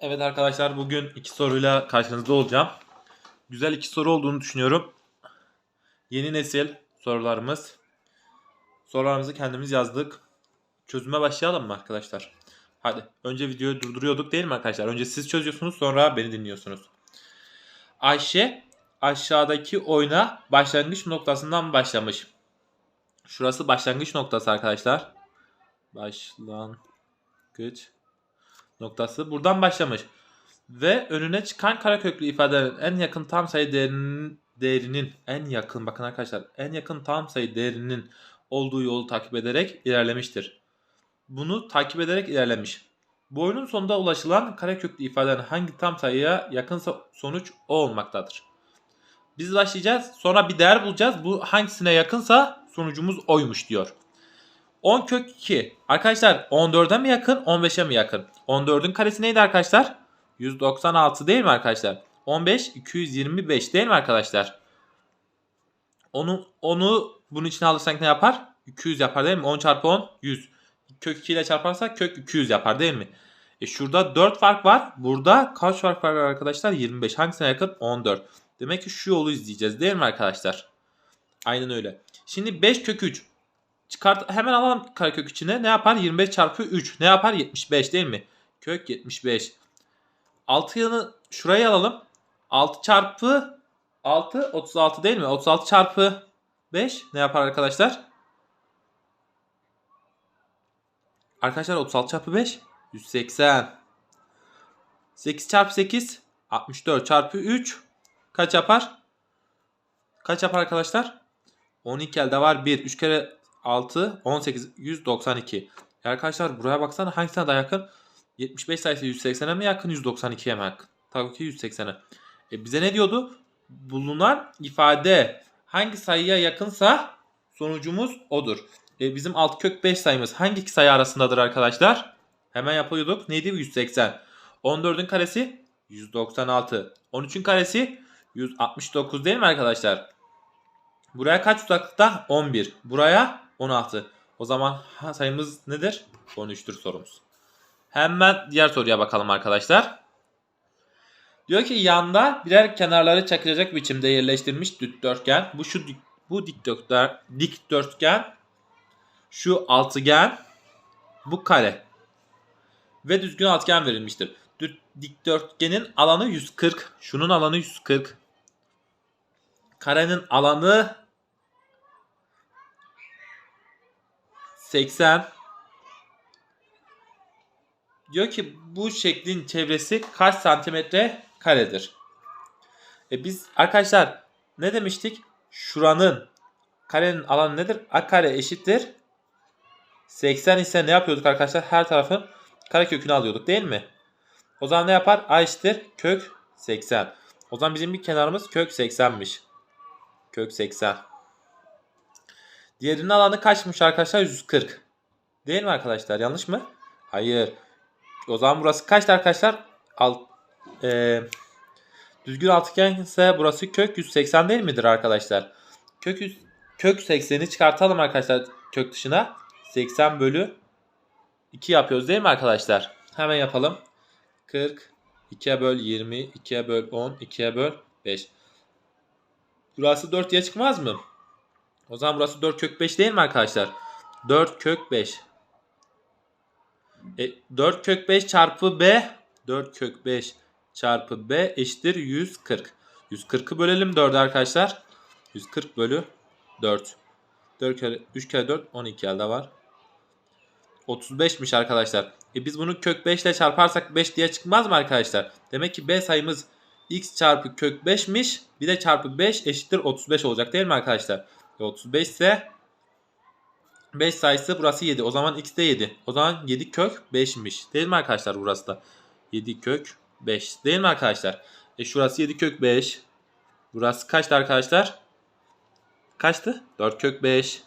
Evet arkadaşlar bugün iki soruyla karşınızda olacağım. Güzel iki soru olduğunu düşünüyorum. Yeni nesil sorularımız. Sorularımızı kendimiz yazdık. Çözüme başlayalım mı arkadaşlar? Hadi önce videoyu durduruyorduk değil mi arkadaşlar? Önce siz çözüyorsunuz sonra beni dinliyorsunuz. Ayşe aşağıdaki oyuna başlangıç noktasından başlamış. Şurası başlangıç noktası arkadaşlar. Başlangıç noktası buradan başlamış. Ve önüne çıkan kareköklü ifadelerin en yakın tam sayı değerinin, değerinin en yakın bakın arkadaşlar en yakın tam sayı değerinin olduğu yolu takip ederek ilerlemiştir. Bunu takip ederek ilerlemiş. Bu oyunun sonunda ulaşılan kareköklü ifadelerin hangi tam sayıya yakınsa sonuç o olmaktadır. Biz başlayacağız. Sonra bir değer bulacağız. Bu hangisine yakınsa sonucumuz oymuş diyor. 10 kök 2. Arkadaşlar 14'e mi yakın 15'e mi yakın? 14'ün karesi neydi arkadaşlar? 196 değil mi arkadaşlar? 15 225 değil mi arkadaşlar? Onu onu bunun içine alırsak ne yapar? 200 yapar değil mi? 10 çarpı 10 100. Kök 2 ile çarparsak kök 200 yapar değil mi? E şurada 4 fark var. Burada kaç fark var arkadaşlar? 25. Hangisine yakın? 14. Demek ki şu yolu izleyeceğiz değil mi arkadaşlar? Aynen öyle. Şimdi 5 kök 3. Çıkart hemen alalım karekök içine. Ne yapar? 25 çarpı 3. Ne yapar? 75 değil mi? Kök 75. 6 yanı şuraya alalım. 6 çarpı 6 36 değil mi? 36 çarpı 5 ne yapar arkadaşlar? Arkadaşlar 36 çarpı 5 180. 8 çarpı 8 64 çarpı 3 kaç yapar? Kaç yapar arkadaşlar? 12 elde var 1. 3 kere 6 18 192. Ya arkadaşlar buraya baksana hangisine daha yakın? 75 sayısı 180'e mi yakın 192'ye mi yakın? Tabii ki 180'e. E bize ne diyordu? Bulunan ifade hangi sayıya yakınsa sonucumuz odur. E bizim alt kök 5 sayımız hangi iki sayı arasındadır arkadaşlar? Hemen yapıyorduk. Neydi? 180. 14'ün karesi 196. 13'ün karesi 169 değil mi arkadaşlar? Buraya kaç uzaklıkta? 11. Buraya 16. O zaman sayımız nedir? 13'tür sorumuz. Hemen diğer soruya bakalım arkadaşlar. Diyor ki yanda birer kenarları çakılacak biçimde yerleştirilmiş dikdörtgen. Bu şu bu dikdörtgen, dikdörtgen, şu altıgen, bu kare ve düzgün altıgen verilmiştir. Dikdörtgenin alanı 140, şunun alanı 140. Karenin alanı 80. Diyor ki bu şeklin çevresi kaç santimetre karedir? E biz arkadaşlar ne demiştik? Şuranın karenin alanı nedir? A kare eşittir. 80 ise ne yapıyorduk arkadaşlar? Her tarafın kare kökünü alıyorduk değil mi? O zaman ne yapar? A eşittir kök 80. O zaman bizim bir kenarımız kök 80'miş. Kök 80. Diğerinin alanı kaçmış arkadaşlar? 140. Değil mi arkadaşlar? Yanlış mı? Hayır. O zaman burası kaçtı arkadaşlar? Alt, e, düzgün altıgen ise burası kök 180 değil midir arkadaşlar? Kök, 100, kök 80'i çıkartalım arkadaşlar kök dışına. 80 bölü 2 yapıyoruz değil mi arkadaşlar? Hemen yapalım. 40, 2'ye böl 20, 2'ye böl 10, 2'ye böl 5. Burası 4 diye çıkmaz mı? O zaman burası 4 kök 5 değil mi arkadaşlar? 4 kök 5. E, 4 kök 5 çarpı b 4 kök 5 çarpı b eşittir 140. 140'ı bölelim 4'e arkadaşlar. 140 bölü 4. 4 kere 3 kere 4 12 elde var. 35'miş arkadaşlar. E biz bunu kök 5 ile çarparsak 5 diye çıkmaz mı arkadaşlar? Demek ki b sayımız x çarpı kök 5'miş. Bir de çarpı 5 eşittir 35 olacak değil mi arkadaşlar? E 35 ise 5 sayısı burası 7. O zaman x de 7. O zaman 7 kök 5'miş. Değil mi arkadaşlar burası da? 7 kök 5. Değil mi arkadaşlar? E şurası 7 kök 5. Burası kaçtı arkadaşlar? Kaçtı? 4 kök 5.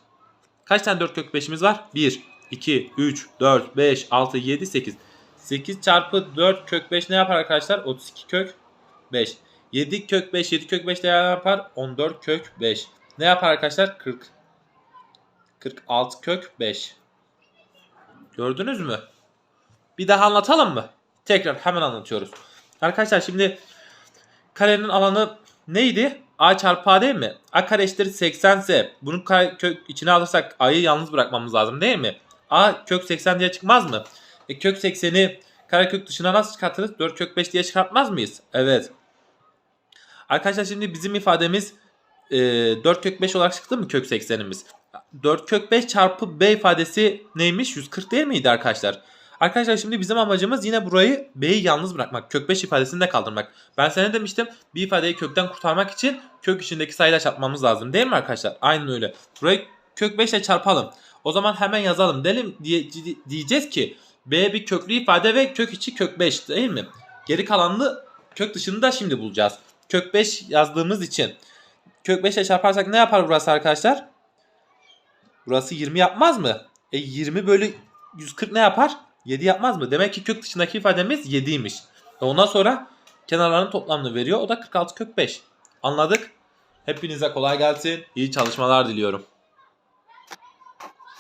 Kaç tane 4 kök 5'imiz var? 1, 2, 3, 4, 5, 6, 7, 8. 8 çarpı 4 kök 5 ne yapar arkadaşlar? 32 kök 5. 7 kök 5, 7 kök 5 ne yapar? 14 kök 5. Ne yapar arkadaşlar? 40. 46 kök 5. Gördünüz mü? Bir daha anlatalım mı? Tekrar hemen anlatıyoruz. Arkadaşlar şimdi karenin alanı neydi? A çarpı A değil mi? A kare eşittir 80 ise bunu kök içine alırsak A'yı yalnız bırakmamız lazım değil mi? A kök 80 diye çıkmaz mı? E kök 80'i karekök dışına nasıl çıkartırız? 4 kök 5 diye çıkartmaz mıyız? Evet. Arkadaşlar şimdi bizim ifademiz e, 4 kök 5 olarak çıktı mı kök 80'imiz? 4 kök 5 çarpı b ifadesi neymiş? 140 değil miydi arkadaşlar? Arkadaşlar şimdi bizim amacımız yine burayı b'yi yalnız bırakmak. Kök 5 ifadesini de kaldırmak. Ben sana demiştim? Bir ifadeyi kökten kurtarmak için kök içindeki sayıyla çarpmamız lazım değil mi arkadaşlar? Aynen öyle. Burayı kök 5 ile çarpalım. O zaman hemen yazalım. Delim diye, diyeceğiz ki b bir köklü ifade ve kök içi kök 5 değil mi? Geri kalanını kök dışını da şimdi bulacağız. Kök 5 yazdığımız için kök 5 ile çarparsak ne yapar burası arkadaşlar? Burası 20 yapmaz mı? E 20 bölü 140 ne yapar? 7 yapmaz mı? Demek ki kök dışındaki ifademiz 7'ymiş. Ve ondan sonra kenarların toplamını veriyor. O da 46 kök 5. Anladık? Hepinize kolay gelsin. İyi çalışmalar diliyorum.